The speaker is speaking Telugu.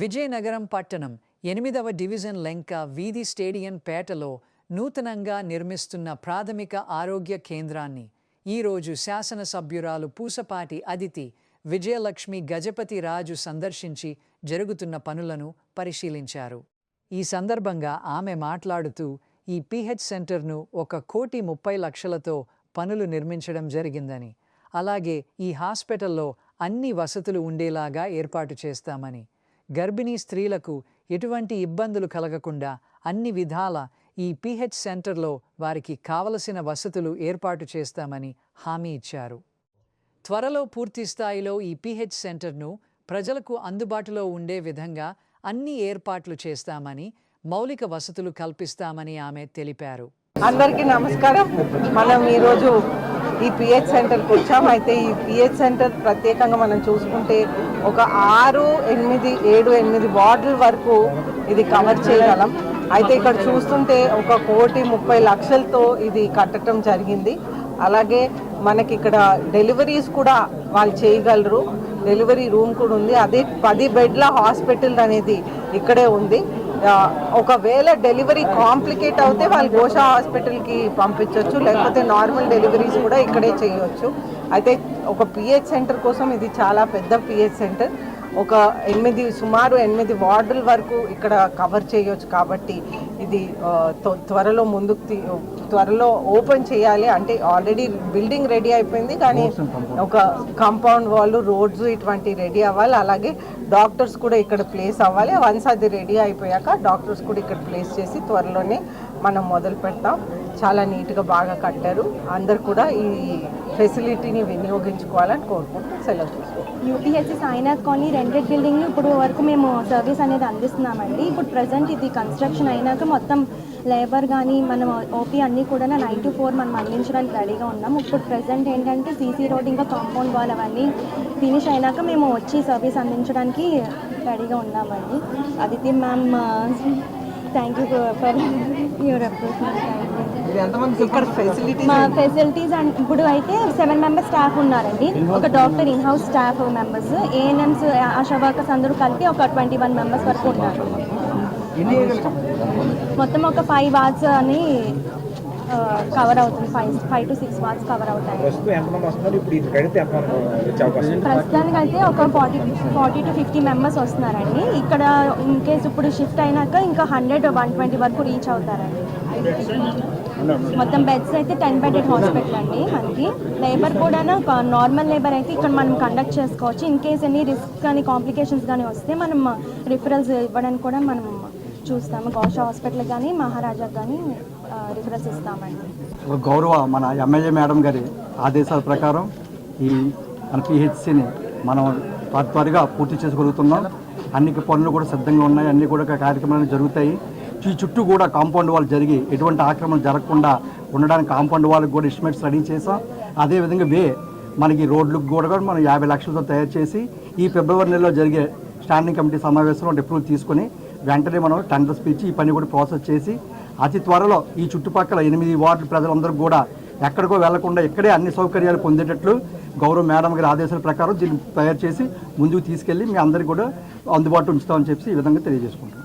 విజయనగరం పట్టణం ఎనిమిదవ డివిజన్ లెంక వీధి స్టేడియం పేటలో నూతనంగా నిర్మిస్తున్న ప్రాథమిక ఆరోగ్య కేంద్రాన్ని. ఈరోజు శాసనసభ్యురాలు పూసపాటి అదితి విజయలక్ష్మి గజపతి రాజు సందర్శించి జరుగుతున్న పనులను పరిశీలించారు. ఈ సందర్భంగా ఆమె మాట్లాడుతూ ఈ పిహెచ్ సెంటర్ను ఒక కోటి ముప్పై లక్షలతో పనులు నిర్మించడం జరిగిందని అలాగే ఈ హాస్పిటల్లో అన్ని వసతులు ఉండేలాగా ఏర్పాటు చేస్తామని గర్భిణీ స్త్రీలకు ఎటువంటి ఇబ్బందులు కలగకుండా అన్ని విధాల ఈ పిహెచ్ సెంటర్లో వారికి కావలసిన వసతులు ఏర్పాటు చేస్తామని హామీ ఇచ్చారు. త్వరలో పూర్తి స్థాయిలో ఈ పిహెచ్ సెంటర్ను ప్రజలకు అందుబాటులో ఉండే విధంగా అన్ని ఏర్పాట్లు చేస్తామని మౌలిక వసతులు కల్పిస్తామని ఆమె తెలిపారు. అందరికీ నమస్కారం. మనం ఈరోజు ఈ పిహెచ్ సెంటర్కి వచ్చాం అయితే ఈ పిహెచ్ సెంటర్ ప్రత్యేకంగా మనం చూసుకుంటే ఒక ఆరు ఎనిమిది ఏడు ఎనిమిది వార్డుల వరకు ఇది కవర్ చేయగలం. అయితే ఇక్కడ చూస్తుంటే ఒక కోటి ముప్పై లక్షలతో ఇది కట్టడం జరిగింది. అలాగే మనకి ఇక్కడ డెలివరీస్ కూడా వాళ్ళు చేయగలరు. డెలివరీ రూమ్ కూడా ఉంది. అదే పది బెడ్ల హాస్పిటల్ అనేది ఇక్కడే ఉంది. ఒకవేళ డెలివరీ కాంప్లికేట్ అవుతే వాళ్ళు గోషా హాస్పిటల్కి పంపించవచ్చు లేకపోతే నార్మల్ డెలివరీస్ కూడా ఇక్కడే చేయవచ్చు అయితే ఒక పిహెచ్ సెంటర్ కోసం ఇది చాలా పెద్ద పిహెచ్ సెంటర్. ఒక ఎనిమిది సుమారు ఎనిమిది వార్డుల వరకు ఇక్కడ కవర్ చేయవచ్చు కాబట్టి ఇది త్వ- త్వరలో ముందుకు త్వరలో ఓపెన్ చేయాలి. అంటే ఆల్రెడీ బిల్డింగ్ రెడీ అయిపోయింది. కానీ ఒక కాంపౌండ్ వాళ్ళు రోడ్స్ ఇటువంటి రెడీ అవ్వాలి. అలాగే డాక్టర్స్ కూడా ఇక్కడ ప్లేస్ అవ్వాలి. వన్స్ అది రెడీ అయిపోయాక డాక్టర్స్ కూడా ఇక్కడ ప్లేస్ చేసి త్వరలోనే మనం మొదలు పెడతాం. చాలా నీట్గా బాగా కట్టారు. అందరు కూడా ఈ ఫెసిలిటీని వినియోగించుకోవాలని కోరుకుంటూ సెలవు UPHC Sainath colony rented building ఇప్పుడు వరకు మేము సర్వీస్ అనేది అందిస్తున్నామండి. ఇప్పుడు ప్రజెంట్ ఇది కన్స్ట్రక్షన్ అయినాక మొత్తం లేబర్ కానీ మనం ఓపీ అన్నీ కూడా నైన్ టు ఫోర్ మనం అందించడానికి రెడీగా ఉన్నాం. ఇప్పుడు ప్రజెంట్ ఏంటంటే సీసీ రోడ్ ఇంకా కాంపౌండ్ వాల్ అవన్నీ ఫినిష్ అయినాక మేము వచ్చి సర్వీస్ అందించడానికి రెడీగా ఉన్నామండి. Aditi ma'am thank you for your approach మా ఫెసిలిటీస్ అండ్ ఇప్పుడు అయితే సెవెన్ మెంబర్స్ స్టాఫ్ ఉన్నారండి. ఒక doctor in house staff members ANMs ASHA workers అందరూ కలిపి ఒక ట్వంటీ వన్ మెంబర్స్ వరకు ఉన్నారు. మొత్తం ఒక ఫైవ్ వార్డ్స్ అని కవర్ అవుతుంది. Five five to six wards cover అవుతాయి? ప్రస్తుతానికి అయితే ఒక forty forty to fifty members వస్తున్నారండి. ఇక్కడ ఇన్ కేస్ ఇప్పుడు షిఫ్ట్ అయినాక ఇంకా హండ్రెడ్ వన్ ట్వంటీ వరకు రీచ్ అవుతారండి. మొత్తం బెడ్స్ అయితే టెన్ బెడెడ్ హాస్పిటల్ అండి మనకి. లేబర్ కూడా నార్మల్ లేబర్ అయితే ఇక్కడ మనం కండక్ట్ చేసుకోవచ్చు. ఇన్ కేస్ ఎనీ రిస్క్ కానీ కాంప్లికేషన్స్ కానీ వస్తే మనం రిఫరల్స్ ఇవ్వడానికి కూడా మనం చూస్తాము. గౌషా హాస్పిటల్ కానీ మహారాజా కానీ రిఫరెన్స్ ఇస్తామండి. గౌరవ మన ఎమ్మెల్యే మేడం గారి ఆదేశాల ప్రకారం ఈ మన పిహెచ్సిని మనం త్వరగా పూర్తి చేసుకోగలుగుతున్నాం. అన్ని పనులు కూడా సిద్ధంగా ఉన్నాయి. అన్ని కూడా కార్యక్రమాలు జరుగుతాయి. ఈ చుట్టూ కూడా కాంపౌండ్ వాళ్ళు జరిగి ఎటువంటి ఆక్రమణ జరగకుండా ఉండడానికి కాంపౌండ్ వాళ్ళకి కూడా ఎస్టిమేట్స్ రెడీ చేసాం అదేవిధంగా వే మనకి రోడ్లకు కూడా కూడా మనం యాభై లక్షలతో తయారు చేసి ఈ ఫిబ్రవరి నెలలో జరిగే స్టాండింగ్ కమిటీ సమావేశంలో అప్రూవల్ తీసుకొని వెంటనే మనం టెండర్ స్పీచ్ ఈ పని కూడా ప్రాసెస్ చేసి అతి త్వరలో ఈ చుట్టుపక్కల ఎనిమిది వార్డు ప్రజలందరూ కూడా ఎక్కడికో వెళ్ళకుండా ఇక్కడే అన్ని సౌకర్యాలు పొందేటట్లు గౌరవ మేడం గారి ఆదేశాల ప్రకారం దీన్ని తయారు చేసి ముందుకు తీసుకెళ్ళి మీ అందరికీ కూడా అందుబాటులో ఉంచుతామని చెప్పి ఈ విధంగా తెలియజేసుకుంటాం